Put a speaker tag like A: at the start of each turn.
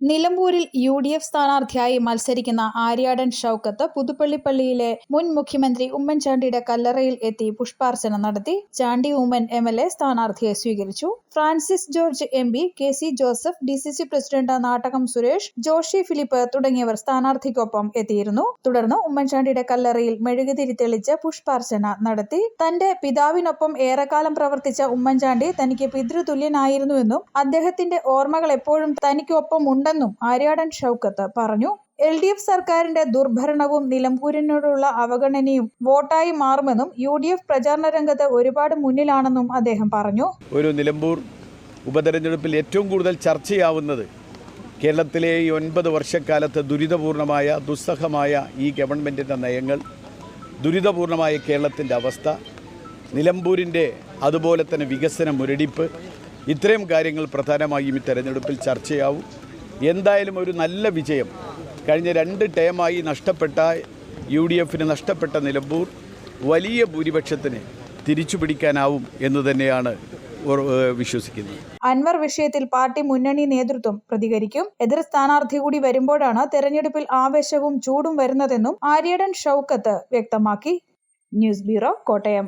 A: നിലമ്പൂരിൽ U D F സ്ഥാനാർത്ഥിയായി മത്സരിക്കുന്ന ആര്യാടൻ ഷൌക്കത്ത് പുതുപ്പള്ളിപ്പള്ളിയിലെ മുൻ മുഖ്യമന്ത്രി ഉമ്മൻചാണ്ടിയുടെ കല്ലറയിൽ എത്തി പുഷ്പാർച്ചന നടത്തി. Chandy Oommen M L A സ്ഥാനാർത്ഥിയെ സ്വീകരിച്ചു. Francis George M P K C Joseph D C C president Nattakom Suresh Joshy Philip തുടങ്ങിയവർ സ്ഥാനാർത്ഥിക്കൊപ്പം എത്തിയിരുന്നു. തുടർന്ന് ഉമ്മൻചാണ്ടിയുടെ കല്ലറയിൽ മെഴുകുതിരി തെളിച്ച് പുഷ്പാർച്ചന നടത്തി. തന്റെ പിതാവിനൊപ്പം ഏറെക്കാലം പ്രവർത്തിച്ച ഉമ്മൻചാണ്ടി തനിക്ക് പിതൃതുല്യനായിരുന്നുവെന്നും അദ്ദേഹത്തിന്റെ ഓർമ്മകൾ എപ്പോഴും തനിക്കൊപ്പം ഉണ്ടെന്നും ആര്യാടൻ ഷൗക്കത്ത് പറഞ്ഞു. എൽ ഡി എഫ് സർക്കാരിന്റെ ദുർഭരണവും നിലമ്പൂരിനോടുള്ള അവഗണനയും വോട്ടായി മാറുമെന്നും യു ഡി എഫ് പ്രചാരണ രംഗത്ത് ഒരുപാട് മുന്നിലാണെന്നും അദ്ദേഹം പറഞ്ഞു.
B: ഒരു നിലമ്പൂർ ഉപതെരഞ്ഞെടുപ്പിൽ ഏറ്റവും കൂടുതൽ ചർച്ചയാവുന്നത് കേരളത്തിലെ ഈ ഒൻപത് വർഷക്കാലത്ത് ദുരിതപൂർണമായ ദുസ്സഹമായ ഈ ഗവൺമെന്റിന്റെ നയങ്ങൾ ദുരിതപൂർണമായ കേരളത്തിന്റെ അവസ്ഥ നിലമ്പൂരിന്റെ അതുപോലെ തന്നെ വികസന മുരടിപ്പ് ഇത്രയും കാര്യങ്ങൾ പ്രധാനമായും ഈ തെരഞ്ഞെടുപ്പിൽ ചർച്ചയാവും. എന്തായാലും ഒരു നല്ല വിജയം. കഴിഞ്ഞ രണ്ട് ടേമായി നഷ്ടപ്പെട്ട യു ഡി എഫിന് നഷ്ടപ്പെട്ട നിലമ്പൂർ വലിയ ഭൂരിപക്ഷത്തിന് തിരിച്ചു പിടിക്കാനാവും എന്ന് തന്നെയാണ് വിശ്വസിക്കുന്നത്.
A: അൻവർ വിഷയത്തിൽ പാർട്ടി മുന്നണി നേതൃത്വം പ്രതികരിക്കും. എതിർ സ്ഥാനാർത്ഥി കൂടി വരുമ്പോഴാണ് തെരഞ്ഞെടുപ്പിൽ ആവേശവും ചൂടും വരുന്നതെന്നും ആര്യടൻ ഷൌക്കത്ത് വ്യക്തമാക്കി. News bureau Kottayam.